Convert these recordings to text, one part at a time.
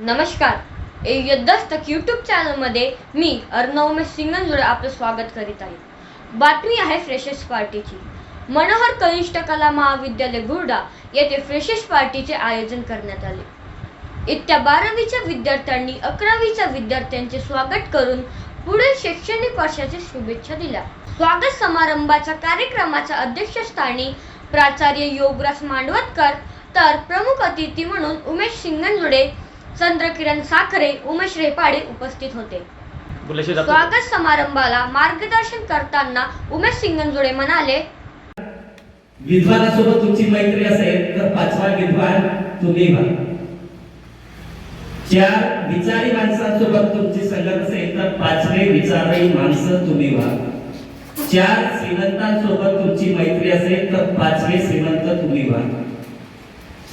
नमस्कार. ए यद्दस्तक यूट्यूब चॅनलमध्ये मी अर्णव उमेश सिंगनजुळे आपलं स्वागत करीत आहे. बातमी आहे फ्रेशर्स पार्टीची मनोहर कनिष्ठ कला महाविद्यालय बुर्डा येथे फ्रेशर्स पार्टीचे आयोजन करण्यात आले. इत्या बारावीच्या विद्यार्थ्यांनी अकरावीच्या विद्यार्थ्यांचे स्वागत करून पुढील शैक्षणिक वर्षाच्या शुभेच्छा दिल्या. स्वागत समारंभाच्या कार्यक्रमाच्या अध्यक्षस्थानी प्राचार्य योगराज मांडवतकर तर प्रमुख अतिथी म्हणून उमेश सिंगनजुडे चंद्रकिरण साखरे उमेश रेपाडे उपस्थित होते. स्वागत समारंभाला मार्गदर्शन करताना उमेश सिंगनजोडे म्हणाले विद्वानासोबत तुमची मैत्री असेल तर पाचवा विद्वान तुम्ही व्हा. चार विचारी माणसांसोबत तुमची संगत असेल तर पाचवे विचारही माणसं तुम्ही व्हा. चार श्रीमंतांसोबत तुमची मैत्री असेल तर पाचवे श्रीमंत तुम्ही व्हा.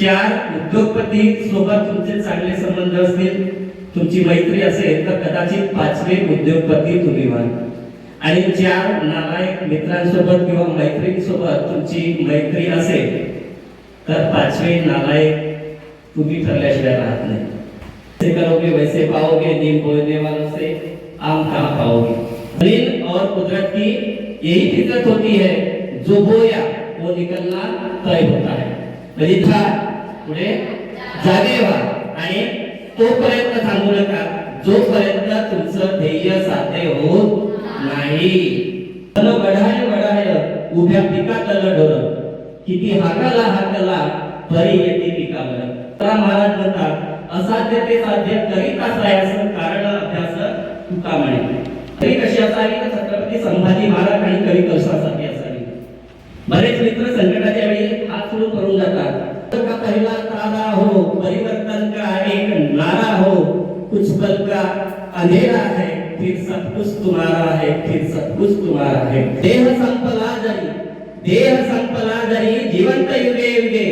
चार उद्योगपती सोबत तुमचे चांगले संबंध असतील. तुमची मैत्री असेल तर कदाचित पाचवे उद्योगपती तुम्ही व्हा आणि चार नालायक मित्रांसोबत किंवा मैत्रिणीसोबत तुमची मैत्री असेल तर पाचवे नालायक तुम्ही ठरल्याशिवाय राहत नाही. जैसे करोगे वैसे पाओगे, नीम बोलने वालों से आम कहाँ पाओगे? ज़मीन और कुदरत की यही फितरत होती है, जो बोया, वो निकलना तय होता है। म्हणजे था पुढे जागे व्हा आणि तोपर्यंत थांबू नका जोपर्यंत तुमचं ध्येय साध्य होत नाही. तल वढाय वढाय उभ्या पिका तल ढोर किती हाकाला हाकाला परी येते पिकावर. तर महाराज म्हणतात असाध्य ते साध्य करीत असायास कारण अभ्यास तुका म्हणे. तरी कशी असावी? छत्रपती संभाजी महाराज आणि कवी कशासाठी असावी. बरेच मित्र संकटाच्या सुरू करून जातात का पहिला तारा हो परिवर्तन का एक नारा हो कुछ पल का अंधेरा है फिर सब कुछ तुम्हारा है फिर सब कुछ तुम्हारा है देह संपला जरी देह संपला जरी जिवंत युगे युगे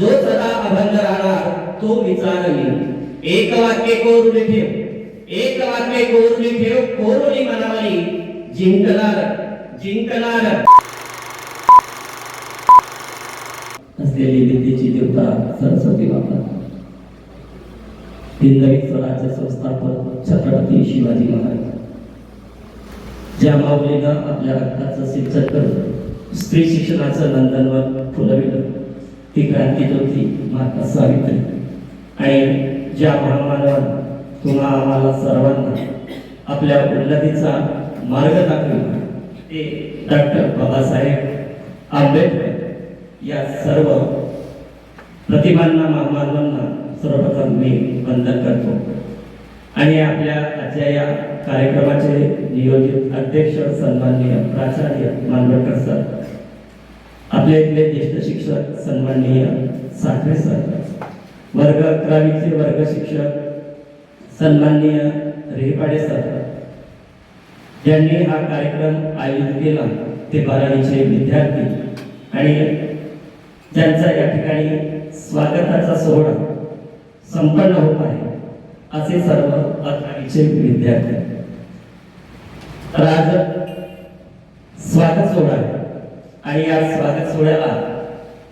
जो सदा अभंग राहणार तो विचार मी. एक वाक्य कोरुली ठेव एक वाक्य कोरुली ठेव कोरुली मनावरी. जिंकणार जिंकणार. असलेली विद्येची देवता सरस्वती माता. हिंदवी स्वराज्य संस्थापक छत्रपती शिवाजी महाराज. ज्या माऊलीनं आपल्या रक्ताचं सिंचन करत स्त्री शिक्षणाचं नंदनवन फुलविलं ती क्रांतीज्योती माता सावित्री. आणि ज्या महामानवानं तुम्हा आम्हाला सर्वांना आपल्या उन्नतीचा मार्ग दाखविला ते डॉक्टर बाबासाहेब आंबेडकर. या सर्व प्रतिमांना मानवांना सर्वप्रथम मी वंदन करतो. आणि आपल्या आजच्या या कार्यक्रमाचे नियोजित अध्यक्ष सन्माननीय प्राचार्य मानवटकर सर आपल्या इथले ज्येष्ठ शिक्षक सन्माननीय साखरे सर वर्ग अकरावीचे वर्ग शिक्षक सन्माननीय रेपाडे सर ज्यांनी हा कार्यक्रम आयोजित केला ते बारावीचे विद्यार्थी आणि ज्यांचा या ठिकाणी स्वागताचा सोहळा संपन्न होत आहे असे सर्व अकरावीचे विद्यार्थी. तर आज स्वागत सोहळा आहे. आणि या स्वागत सोहळ्याला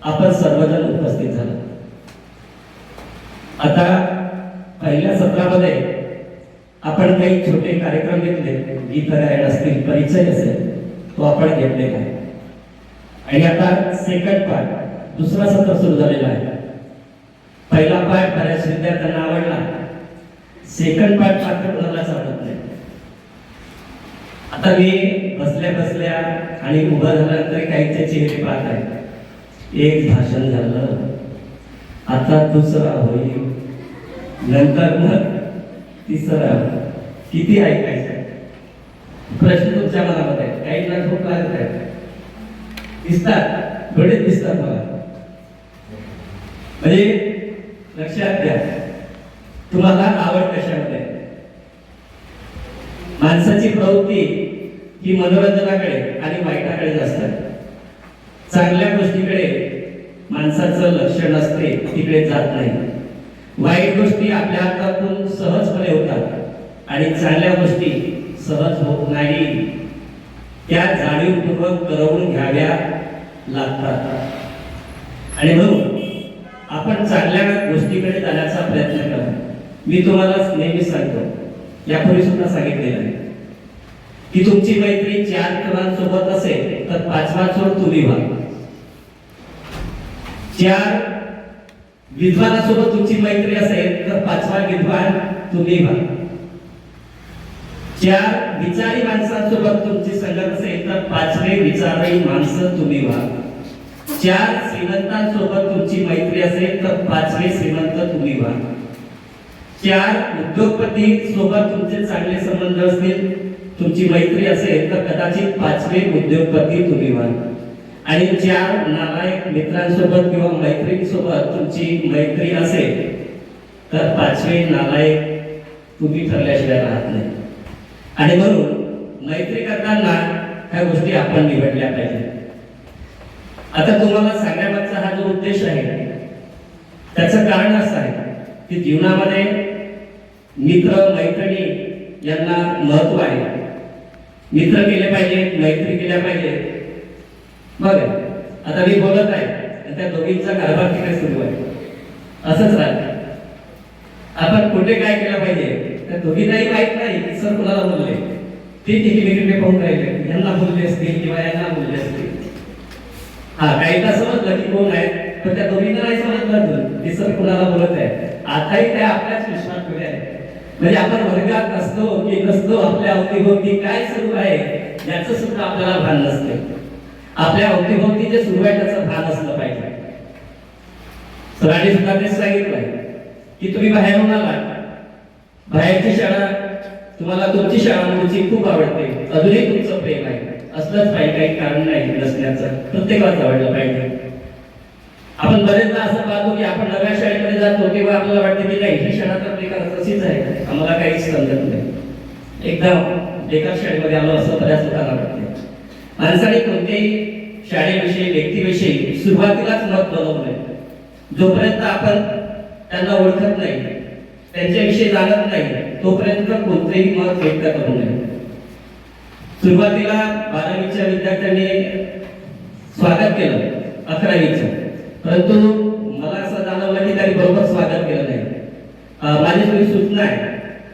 आपण सर्वजण उपस्थित झालो. आता पहिल्या सत्रामध्ये आपण काही छोटे कार्यक्रम घेतले. गीत गायन असतील परिचय असेल तो आपण घेतलेला आहे. आणि आता सेकंड पार्ट दुसरा सत्र सुरू झालेला आहे. पहिला पार्ट बऱ्याच विद्यार्थ्यांना आवडला. सेकंड पार्ट मात्र कोणालाच आवडत नाही. आता मी बसल्या बसल्या आणि उभा झाल्यानंतर काहीचे चेहरे पाहत आहे. एक भाषण झालं. आता दुसरा होईल. नंतर मग तिसरा. किती ऐकायचं? प्रश्न तुमच्या मनामध्ये काही ना खूप लागत आहे. दिसतात. थोडे दिसतात मला. म्हणजे लक्षात घ्या. तुम्हाला आवड कशामध्ये? आहे? माणसाची प्रवृत्ती ही मनोरंजनाकडे आणि वाईटाकडे जास्त. चांगल्या गोष्टीकडे माणसाचं लक्ष नसते तिकडे जात नाही. वाईट गोष्टी आपल्या हातातून सहजपणे होतात आणि चांगल्या गोष्टी सहज होत नाही. त्या जाणीवपूर्वक करवून घ्याव्या लागतात. आणि म्हणून आपण चांगल्या गोष्टीकडे जाण्याचा प्रयत्न करा. मी तुम्हाला नेहमी सांगतो यापूर्वी सुद्धा सांगितलेलं आहे की तुमची मैत्री चार क्रमांसोबत असेल तर पाचवा चोर तुम्ही व्हा. चार विद्वानासोबत तुमची मैत्री असेल तर पाचवा विद्वान तुम्ही व्हा. चार विचारी माणसांसोबत तुमची संगत असेल तर पाचवे विचारी माणसं तुम्ही व्हा. चार श्रीमंतांसोबत तुमची मैत्री असेल तर पाचवे श्रीमंत तुम्ही व्हा. चार उद्योगपती सोबत तुमचे चांगले संबंध असतील तुमची मैत्री असेल तर कदाचित पाचवे उद्योगपती तुम्ही व्हा. आणि चार नालायक मित्रांसोबत किंवा मैत्रिणीसोबत तुमची मैत्री असेल तर पाचवे नालायक तुम्ही ठरल्याशिवाय राहत नाही. आणि म्हणून मैत्री करताना ह्या गोष्टी आपण निवडल्या पाहिजेत. आता तुम्हाला सांगण्यामागचा हा जो उद्देश आहे त्याचं कारण असं आहे की जीवनामध्ये मित्र मैत्रिणी यांना महत्त्व आहे. मित्र केले पाहिजे मैत्री केल्या पाहिजे. बघा आता मी बोलत आहे त्या दोघींचा कारभार तिकडे सुरू आहे. असंच राहत. आपण कुठे काय केलं पाहिजे त्या दोघींनाही माहीत नाही की सर कुणाला बोलले. ते तिकडे तिकडे पाहून राहिले यांना बोलले असतील किंवा यांना बोलले असतील. हा काहींना समजलं की कोण आहे पण त्या दोघींना नाही समजलं अजून सर कुणाला बोलत आहे? आताही त्या आपल्याच विश्वास ठेवले आहे म्हणजे आपण वर्गात असतो की नसतो आपल्या अवतीभोवती काय सुरू आहे याचं सुद्धा आपल्याला भान नसते. आपल्या अवतीभोवती जे सुरू आहे त्याचं भान असलं पाहिजे. सरांनी सुद्धा तेच सांगितलंय की तुम्ही बाहेर आला. बाहेरची शाळा तुम्हाला तुमची शाळा तुमची खूप आवडते. अजूनही तुमचं प्रेम आहे. असलंच पाहिजे काही कारण नाही नसण्याचं प्रत्येकाला आवडलं पाहिजे. आपण बरेचदा असं पाहतो की आपण नव्या शाळेमध्ये जातो तेव्हा आपल्याला वाटतं की नाही ही शाळा तर बेकार तशीच आहे. आम्हाला काहीच समजत नाही. एकदा बेकार शाळेमध्ये आलो असं बऱ्याच लोकांना वाटते माणसाने कोणत्याही शाळेविषयी व्यक्तीविषयी सुरुवातीलाच मत बनवू नये जोपर्यंत आपण त्यांना ओळखत नाही त्यांच्याविषयी जाणत नाही तोपर्यंत कोणतेही मत व्यक्त करू नये. सुरुवातीला बारावीच्या विद्यार्थ्यांनी स्वागत केलं अकरावीचं. परंतु मला असं जाणवलं की त्यांनी बरोबर स्वागत केलं नाही. माझी थोडी सूचना आहे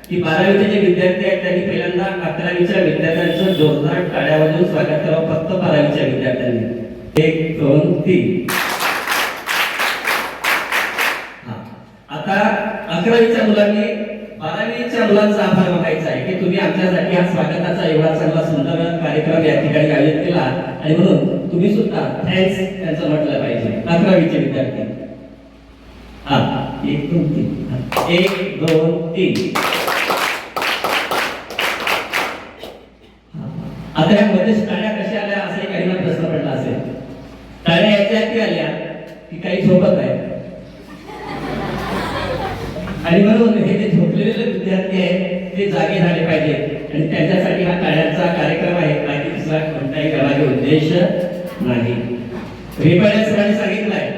की बारावीचे जे विद्यार्थी आहेत त्यांनी पहिल्यांदा अकरावीच्या विद्यार्थ्यांचं जोरदार टाळ्या वाजून स्वागत करावं फक्त बारावीच्या विद्यार्थ्यांनी. एक दोन तीन. आता अकरावीच्या मुलांनी बारावीच्या मुलांचा आभार मागायचा आहे की तुम्ही आमच्यासाठी हा स्वागताचा एवढा सुंदर कार्यक्रम या ठिकाणी आयोजित केला आणि म्हणून तुम्ही सुद्धा थँक्स त्यांचं म्हटलं पाहिजे. अकरावीचे विद्यार्थी. हा एक दोन तीन. एक दोन तीन. आता या मध्येच टाळ्या कशा आल्या असाही काही प्रश्न पडला असेल. टाळ्या याच्या की आल्या की काही झोपत आहे आणि म्हणून हे जे झोपलेले विद्यार्थी आहेत ते जागे झाले पाहिजेत. आणि त्यांच्यासाठी हा टाळ्यांचा कार्यक्रम आहे. बाकी दुसरा कोणताही करावे उद्देश नाही. रेपाड्या सरांनी सांगितलंय.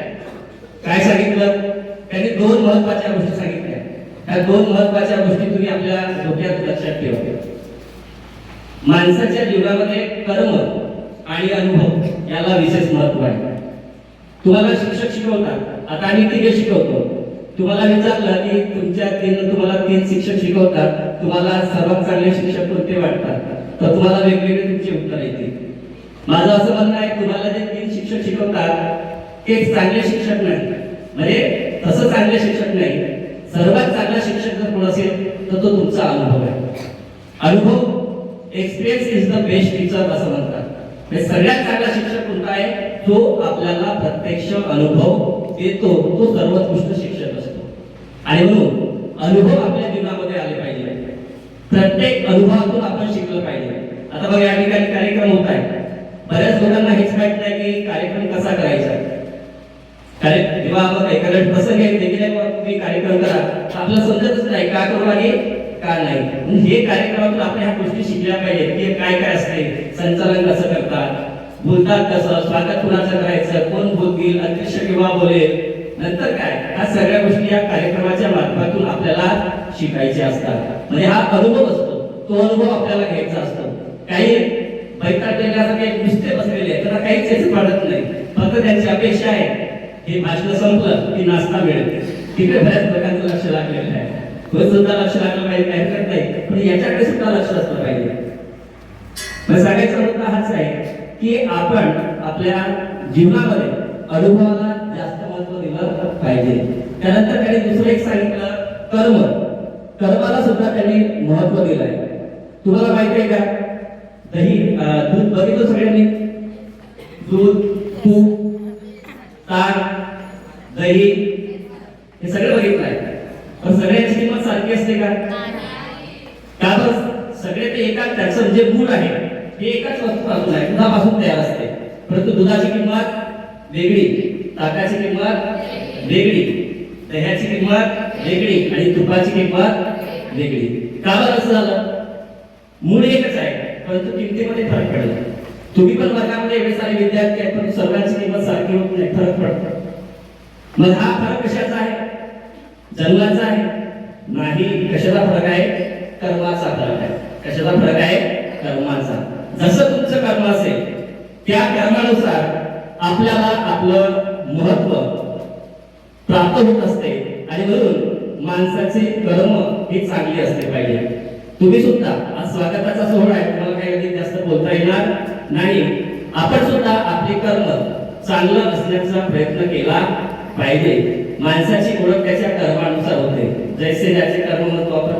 काय सांगितलं? त्यांनी दोन महत्त्वाच्या गोष्टी सांगितल्या. त्या दोन महत्त्वाच्या गोष्टी तुम्ही आपल्या डोक्यात लक्षात ठेवा. माणसाच्या जीवनामध्ये कर्म आणि अनुभव याला विशेष महत्त्व आहे. तुम्हाला शिक्षक शिकवतात. आता आम्ही तिघे शिकवतो. तुम्हाला विचारलं की तुमच्या तीन तुम्हाला तीन शिक्षक शिकवतात. तुम्हाला सर्वात चांगले शिक्षक कोणते वाटतात? तर तुम्हाला वेगवेगळे तुमचे उत्तर येतील. माझं असं म्हणणं आहे तुम्हाला जे तीन शिक्षक शिकवतात ते चांगले शिक्षक नाही म्हणजे तसं चांगले शिक्षक नाही. सर्वात चांगला शिक्षक जर कोण असेल तर तो तुमचा अनुभव आहे. अनुभव experience is the best teacher असं म्हणतात. म्हणजे सगळ्यात चांगला शिक्षक कोणता आहे? तो आपल्याला प्रत्यक्ष अनुभव देतो. तो सर्वोत्कृष्ट शिक्षक. आणि म्हणून अनुभव आपल्या जीवनामध्ये आले पाहिजे. प्रत्येक अनुभवातून आपण शिकलं पाहिजे. आता बघा या ठिकाणी कार्यक्रम होत आहे बऱ्याच लोकांना हेच माहीत नाही की कार्यक्रम कसा करायचा. कारण जेव्हा आपण एखाद्या प्रसंग आहे देखील तुम्ही कार्यक्रम करा आपलं समजतच नाही का करू आणि का नाही. हे कार्यक्रमातून आपण ह्या गोष्टी शिकल्या पाहिजेत की काय काय असते संचालन कसं करतात बोलतात कसं स्वागत कुणाचं करायचं कोण बोलतील अध्यक्ष किंवा बोलेल नंतर काय? ह्या सगळ्या गोष्टी या कार्यक्रमाच्या माध्यमातून आपल्याला शिकायच्या असतात. म्हणजे हा अनुभव असतो. तो अनुभव आपल्याला घ्यायचा असतो. काही बैठकलेल्यासारखे नुसते बसलेले आहेत. त्यांना काहीच याचं पडत नाही. फक्त त्यांची अपेक्षा आहे. हे भाषण संपलं की नाश्ता मिळेल तिकडे बऱ्याच लोकांचं लक्ष लागलेलं आहे. तो सुद्धा लक्ष लागलं पाहिजे. काही करत नाही. पण याच्याकडे सुद्धा लक्ष असलं पाहिजे. सांगायचा मुद्दा हाच आहे की आपण आपल्या जीवनामध्ये अनुभव त्यानंतर त्यांनी दुसरं एक सांगितलं कर्म. कर्माला सुद्धा त्यांनी महत्त्व आहे. तुम्हाला माहिती आहे का? दही दूध बघितलं सगळ्यांनी? दूध तूप ताक दही हे सगळं बघितलं आहे. पण सगळ्यांची किंमत सारखी असते का? का बस सगळे ते एका त्याचं जे मूळ आहे हे एकाच वस्तूपासून आहे. दुधापासून तयार असते. परंतु दुधाची किंमत वेगळी ताकाची किंमत वेगळी. दह्याची किंमत वेगळी आणि तुपाची किंमत वेगळी. का बरं असं झालं? मूळ एकच आहे परंतु किमतीमध्ये फरक पडला. तुम्ही पण वर्गामध्ये एवढे सारे विद्यार्थी आहेत पण सर्वांची किंमत सारखी होत नाही फरक पडतो. मग हा फरक कशाचा आहे? जन्माचा आहे. नाही कशाचा फरक आहे? कर्माचा फरक आहे. कशाचा फरक आहे? कर्माचा. जसं तुमचं कर्म असेल त्या कर्मानुसार आपल्याला आपलं महत्त्व प्राप्त होत असते. आणि म्हणून माणसाचे कर्म ही चांगली असले पाहिजे. तुम्ही सुद्धा आज स्वागताचा सोहळा आहे तुम्हाला काही अधिक जास्त बोलता येणार नाही. आपण सुद्धा आपले कर्म चांगलं असण्याचा प्रयत्न केला पाहिजे. माणसाची ओळख त्याच्या कर्मानुसार होते. जैसे ज्याचे कर्म म्हणतो आपण.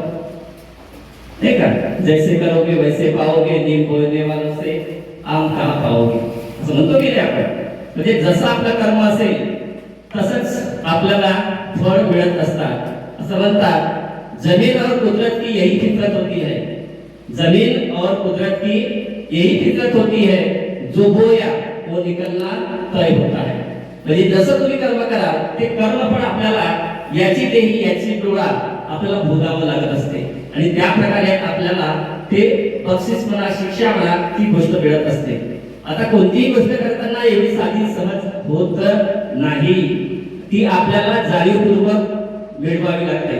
नाही का? जैसे करोगे वैसे पाओगे नीम बोलणे वालों से आम कहा पाओगे. असं म्हणतो की आपण? म्हणजे जसं आपलं कर्म असेल तसंच आपल्याला फळ मिळत असतात. असं म्हणतात जमीन और कुदरत की यही फितरत होती है. जमीन और कुदरत की यही फितरत होती है जो बोया वो निकलना तय होता है. म्हणजे जसं तुम्ही कर्म करा ते कर्म पण आपल्याला याची देही याची डोळा आपल्याला भोगावं लागत असते. आणि त्या प्रकारे आपल्याला ते बक्षीस म्हणा शिक्षा म्हणा ती गोष्ट मिळत असते. आता कोणतीही गोष्ट करताना एवढी साधी समज होत नाही. ती आपल्याला जाणीवपूर्वक मिळवावी लागते.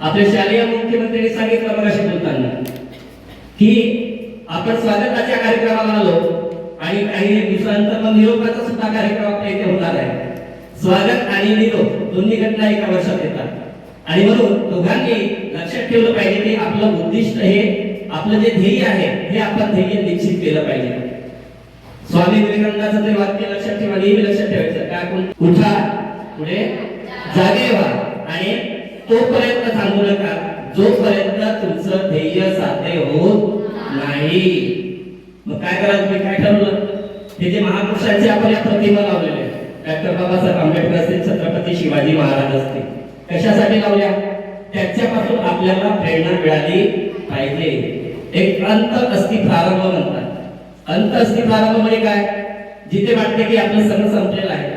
आपल्या शालेय मुख्यमंत्र्यांनी सांगितलं मगाशी बोलताना की आपण स्वागताच्या कार्यक्रमाला आलो आणि काही दिवसानंतर मग निरोपाचा सुद्धा कार्यक्रम आपल्या इथे होणार आहे. स्वागत आणि निरोप दोन्ही घटना एका वर्षात येतात. आणि म्हणून दोघांनी लक्षात ठेवलं पाहिजे की आपलं उद्दिष्ट हे आपलं जे ध्येय आहे हे आपण ध्येय निश्चित केलं पाहिजे. स्वामी विवेकानंदाचं ते वाक्य लक्षात ठेवा नेहमी लक्षात ठेवायचं. काय आपण? उठा पुढे जागे व्हा आणि तोपर्यंत थांबू नका जोपर्यंत तुमचं ध्येय साध्य होत नाही. मग काय करा तुम्ही काय ठरवलं? हे जे महापुरुषांचे आपण या प्रतिमा लावलेल्या डॉक्टर बाबासाहेब आंबेडकर असतील छत्रपती शिवाजी महाराज असतील. कशासाठी लावल्या? त्याच्यापासून आपल्याला प्रेरणा मिळाली पाहिजे. एक अंत अस्ति प्रारंभ म्हणतात. अंत अस्ति प्रारंभ म्हणजे काय? जिथे वाटते की आपलं सगळं संपलेलं आहे.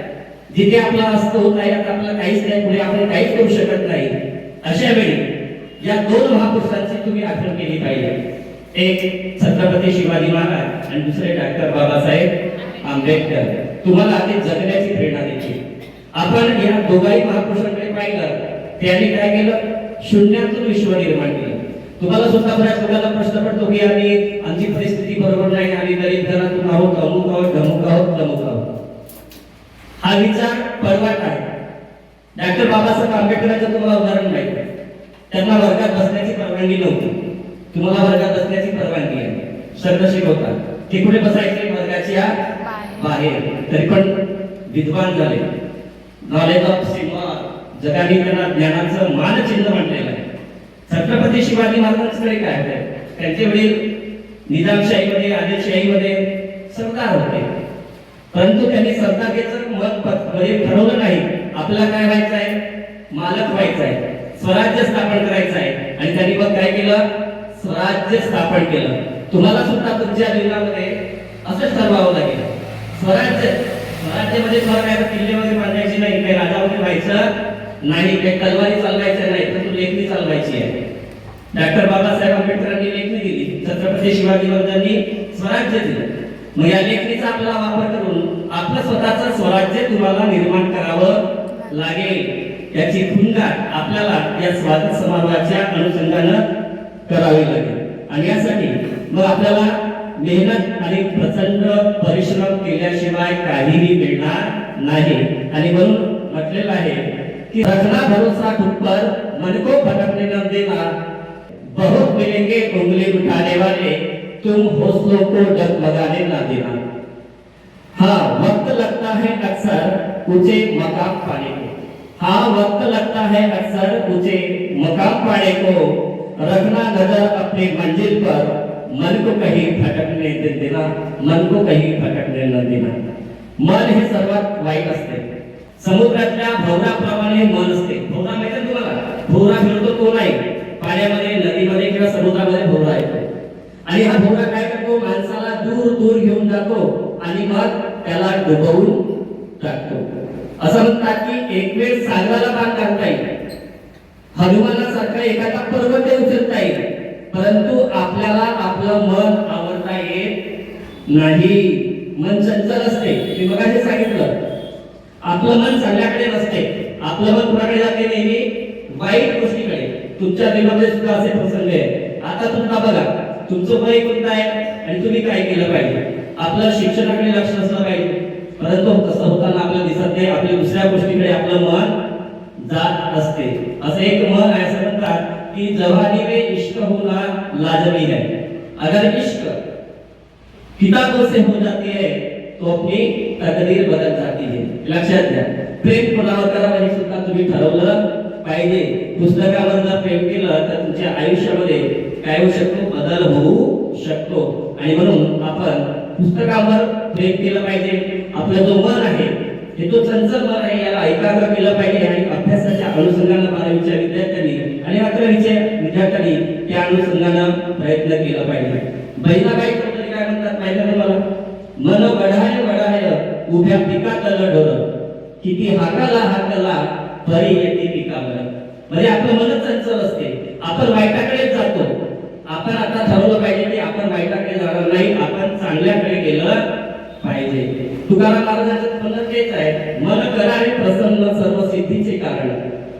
जिथे आपला असत होत आहे आता आपल्याला काहीच नाही पुढे आपण काहीच करू शकत नाही. अशा वेळी या दोन महापुरुषांची तुम्ही आठवण केली पाहिजे. एक छत्रपती शिवाजी महाराज आणि दुसरे डॉक्टर बाबासाहेब आंबेडकर. तुम्हाला ते जगण्याची प्रेरणा द्यायची आपण या दोघाही महापुरुषांकडे पाहिलं त्यांनी काय केलं? शून्यातून विश्व निर्माण केलं. तुम्हाला सुद्धा बऱ्याच लोकांना प्रश्न पडतो की आम्ही आमची परिस्थिती बरोबर नाही आम्ही गरीब घरातून आहोत अमुक आहोत ढमुक आहोत तमुक आहोत. हा विचार परवाट आहे डॉक्टर बाबासाहेब आंबेडकरांचं तुम्हाला उदाहरण माहिती आहे. त्यांना वर्गात बसण्याची परवानगी नव्हती. तुम्हाला वर्गात बसण्याची परवानगी आहे. शब्द शिकवतात ते कुठे बसायचे? वर्गाच्या बाहेर. तरी पण विद्वान झाले. नॉलेज ऑफ सिम्बॉल जगाने त्यांना ज्ञानाचं मानचिन्ह म्हटलेलं आहे. छत्रपती शिवाजी महाराजांकडे काय आहे त्यांचे वडील निजामशाहीमध्ये आदिलशाहीमध्ये सरदार होते. परंतु त्यांनी सरदारतेचं मत प- म्हणजे ठरवलं नाही. आपला काय व्हायचं आहे मालक व्हायचं आहे स्वराज्य स्थापन करायचं आहे आणि त्यांनी मग काय केलं? स्वराज्य स्थापन केलं. तुम्हाला सुद्धा तुमच्या जीवनामध्ये असंच ठरवावं लागेल. स्वराज्य स्वराज्यामध्ये स्वराज्य काय तर किल्ले वगैरे बांधायचे नाही. काही राजामध्ये व्हायचं नाही. काही तलवारी चालवायचं नाही. तर तू लेखणी चालवायची आहे. डॉक्टर बाबासाहेब आंबेडकरांनी लेखणी दिली. छत्रपती शिवाजी महाराजांनी स्वराज्य दिलं. मग या लेखणीचा आपला वापर करून आपलं स्वतःचं स्वराज्य तुम्हाला निर्माण करावं लागेल. याची भूमिका आपल्याला या स्वागत समारोहाच्या अनुषंगानं करावी लागेल. आणि यासाठी मग आपल्याला मेहनत आणि प्रचंड परिश्रम केल्याशिवाय काहीही मिळणार नाही. आणि म्हणून म्हटलेलं आहे की रखना भरोसा खुप्पर मनको मन को देणार न मिलेंगे, उंगली उठाने वाले, तुम हौसलों को डगमगाने ना देना। हाँ वक्त लगता है अक्सर ऊँचे मकाम पाने को। हाँ वक्त लगता है अक्सर ऊँचे मकाम पाने को। रखना नज़र अपनी मंजिल पर, मन को कहीं भटकने दे देना, मन को कहीं भटकने न देना। मन हे सर्वात वाईट असते समुद्रातल्या भवराप्रमाणे मन असते। भवरा माहिती तुम्हाला भोवरा फिरतो तो नाही पाण्यामध्ये नदीमध्ये किंवा समुद्रामध्ये भोवरा येतो आणि हा भोवरा काय करतो? माणसाला दूर दूर घेऊन जातो आणि मग त्याला डुबवून टाकतो. असं म्हणतात की एक वेळ सागराला पार घालता येईल. हनुमानासारखा एखादा पर्वत उचलता येईल. परंतु आपल्याला आपलं मन आवडता येत नाही. मन चंचल असते. मी मगाशी सांगितलं. आपलं मन चांगल्याकडे नसते. आपलं मन कुणाकडे जाते नेहमी? वाईट गोष्टीकडे. तुमच्या जीवनामध्ये सुद्धा असे प्रसंग आहे आता तुमचा बघा तुमचं वय कोणतं आहे आणि तुम्ही काय केलं पाहिजे? आपलं शिक्षणाकडे लक्ष असलं पाहिजे. परंतु तसं होताना आपल्याला दिसत नाही आपल्या दुसऱ्या गोष्टीकडे आपलं मन जात असते. असं एक मन आहे असं म्हणतात की जवानी में इश्क होना लाजमी है. अगर इश्क किताबों से हो जाती है तो अपनी तकदीर बदल जाती है. लक्षात घ्या. प्रेम कोणावर करावं हे सुद्धा तुम्ही ठरवलं पाहिजे. पुस्तकावर जर प्रेम केलं तर तुमच्या आयुष्यामध्ये काय होऊ शकतो? बदल होऊ शकतो. आणि म्हणून आपण पुस्तकावर प्रेम केलं पाहिजे. आपलं जो मन आहे हे तो चंचल मन आहे याला एकाग्र केलं पाहिजे. आणि अभ्यासाच्या अनुषंगानं बारावीच्या विद्यार्थ्यांनी आणि अकरावीच्या विद्यार्थ्यांनी त्या अनुषंगानं प्रयत्न केला पाहिजे. बहिणाबाई चौधरी काय म्हणतात? माहिती तुम्हाला? मन वढाय वढाय उभ्या पिकात लढवलं किती हाकाला हाकाला परी येते पिकावर म्हणजे आपलं मन चंचल असते. आपण वाईटाकडे जातो. आपण आता ठरवलं पाहिजे की आपण वाईटाकडे जाणार नाही. आपण चांगल्याकडे गेलं पाहिजे. तुकाराम महाराजांचं म्हणणं तेच आहे. मन करारे प्रसन्न सर्व सिद्धीचे कारण.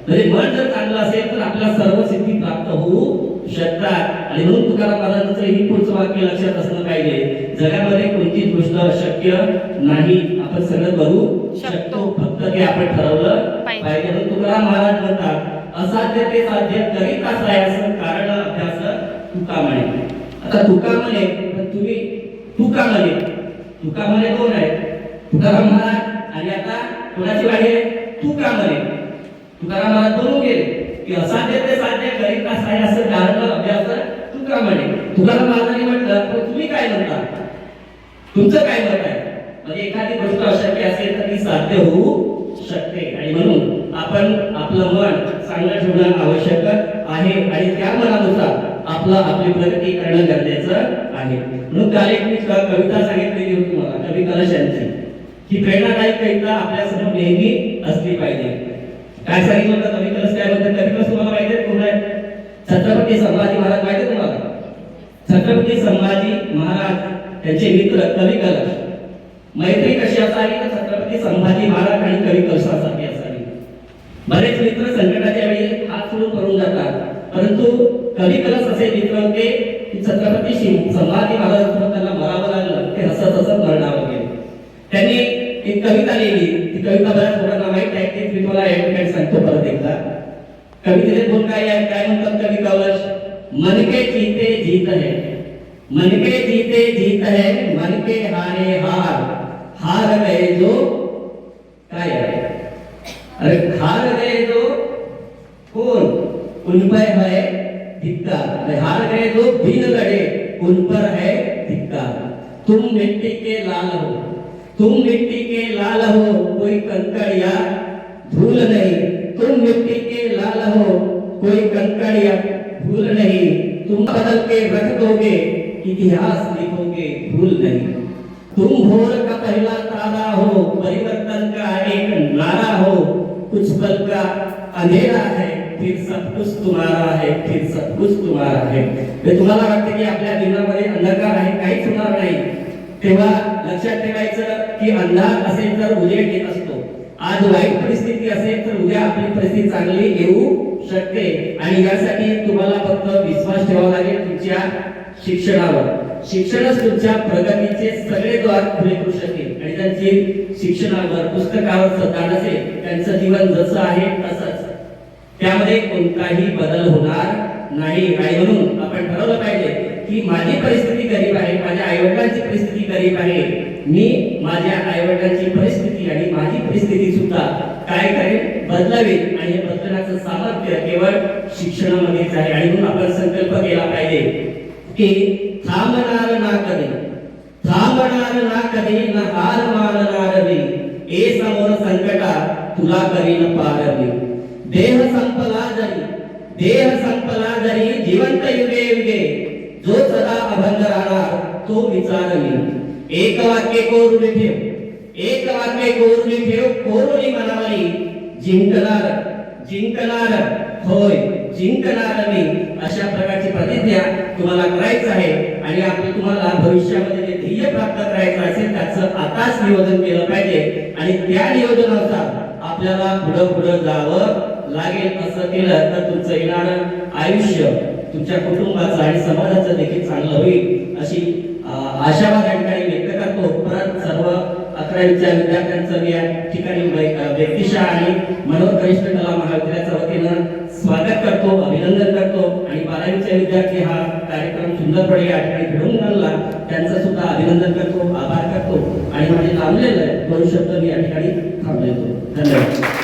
म्हणजे मन जर चांगलं असेल तर आपल्या सर्व सिद्धी प्राप्त होऊ शकतात. आणि म्हणून तुकाराम महाराजांचं ही पुढचं वाक्य लक्षात असलं पाहिजे. जगामध्ये कोणतीच गोष्ट शक्य नाही. आपण सगळं करू शकतो. फक्त ते आपण ठरवलं पाहिजे. पाहिजे तुकाराम महाराज म्हणतात असाध्य ते साध्य करीत असं कारण अभ्यास तुका म्हणे आता तुका म्हणे पण तुम्ही तुका म्हणे तुका म्हणे कोण आहे? तुकाराम महाराज. आणि आता कोणाची वाणी आहे? तुका म्हणे तुकाराम महाराज बोलून गेले की असाध्य ते साध्य करीत असाय असं कारण अभ्यास तुका म्हणे तुकाराम महाराजांनी म्हटलं पण तुम्ही काय म्हणता? तुमचं काय मत आहे? म्हणजे एखादी गोष्ट अशक्य असेल तर ती साध्य होऊ शकते. आणि म्हणून आपण आपलं मन चांगलं ठेवणं आवश्यक आहे आणि त्या मनानुसार आपला आपली प्रगती करणं गरजेचं आहे. म्हणून काल एक मी कविता सांगितलेली होती मला कवी कलश यांची ही प्रेरणादायी कविता आपल्यासमोर नेहमी असली पाहिजे. काय सांगितलं होतं कवी कलश? काय म्हणतात कवी कलश तुम्हाला माहिती आहे? कोण आहे? छत्रपती संभाजी महाराज. माहिती तुम्हाला? छत्रपती संभाजी महाराज त्यांचे मित्र कवी कलश. मैत्री कशी असावी? तर छत्रपती संभाजी महाराज आणि कवी कलशासारखी असावी. बरेच मित्र संकटाच्या वेळी हात सुरू करून जातात. परंतु कवी कलश असे मित्र होते की छत्रपती शिव- संभाजी महाराज त्यांना मरावं लागलं ते हसत हसत मरणावर गेले त्यांनी एक कविता लिहिली. ती कविता बऱ्याच लोकांना माहीत आहे तेच मी तुम्हाला या ठिकाणी सांगतो परत एकदा. कवितेचे दोन काय आहे काय म्हणतात कवी कवच? मन के जीते जीत है. मन के जीते जीत है मन के हारे हार. हार गए जो अरे हार गए जो कौन उन पर है धिक्कार. हार गए जो बिन लड़े उन पर है धिक्कार. तुम मिट्टी के लाल हो, तुम मिट्टी के लाल हो, कोई कंकड़ या धूल नहीं. तुम मिट्टी के लाल हो, कोई कंकड़ या भूल नहीं. तुम बदल के रख दोगे, इतिहास लिखोगे, भूल नहीं. तू हो का पहला तारा हो परिवर्तन का एक नारा हो? कुछ पल का अंधेरा है फिर सब कुछ तुम्हारा है फिर सब कुछ तुम्हारा है। ते तुम्हाला वाटते की आपल्या जीवनामध्ये अंधकार आहे? काहीच होणार नाही. तेव्हा लक्षात ठेवायचं की अंधार असेल तर उजेड येत असतो. आज वाईट परिस्थिती असेल तर उद्या आपली परिस्थिती चांगली येऊ शकते. आणि यासाठी तुम्हाला फक्त विश्वास ठेवावा लागेल तुमच्या शिक्षणावर. शिक्षणच तुमच्या प्रगतीचे सगळे द्वार खुले करू शकेल. आणि त्यांची शिक्षणावर पुस्तकावर श्रद्धा असेल त्यांचं जीवन जसं आहे तसंच. त्यामध्ये कोणताही बदल होणार नाही. आणि म्हणून आपण ठरवलं पाहिजे की माझी परिस्थिती गरीब आहे माझ्या आईवडिलांची परिस्थिती गरीब आहे. मी माझ्या आईवडिलांची परिस्थिती आणि माझी परिस्थिती सुद्धा काय करेल बदलावी. आणि हे बदलण्याचं सामर्थ्य केवळ शिक्षणामध्येच आहे. आणि म्हणून आपण संकल्प केला पाहिजे की थांबणार ना कधी थांबणार ना कधी न हार मानणार मी ए समोर संकटा तुला करीन पार देह संपला जरी देह संपला जरी जिवंत युगे युगे जो सदा अभंग राहणार तो विचार मी. एक वाक्य कोरुणी ठेव एक वाक्य कोरुणी ठेव कोरुणी मनावली जिंकणार जिंकणार होय जिंकणार मी अशा प्रकारची सध्या तुम्हाला करायचं आहे आणि आपलं तुम्हाला भविष्यामध्ये जे ध्येय प्राप्त करायचं असेल त्याचं आताच नियोजन केलं पाहिजे. आणि त्या नियोजनानुसार आपल्याला पुढं पुढं जावं लागेल असं केलं तर तुमचं येणारं आयुष्य तुमच्या कुटुंबाचं आणि समाजाचं देखील चांगलं होईल अशी आशावाद या ठिकाणी व्यक्त करतो. परत सर्व अकरावीच्या विद्यार्थ्यांचं या ठिकाणी व्यक्तिशा आणि मनोहर कनिष्ठ कला महाविद्यालयाच्या वतीनं स्वागत करतो अभिनंदन करतो. आणि बारावीच्या विद्यार्थी हा कार्यक्रम सुंदरपणे या ठिकाणी घडवून आणला. त्यांचं सुद्धा अभिनंदन करतो आभार करतो. आणि माझे लांबलेलं दोन शब्द मी या ठिकाणी थांबलेतो धन्यवाद.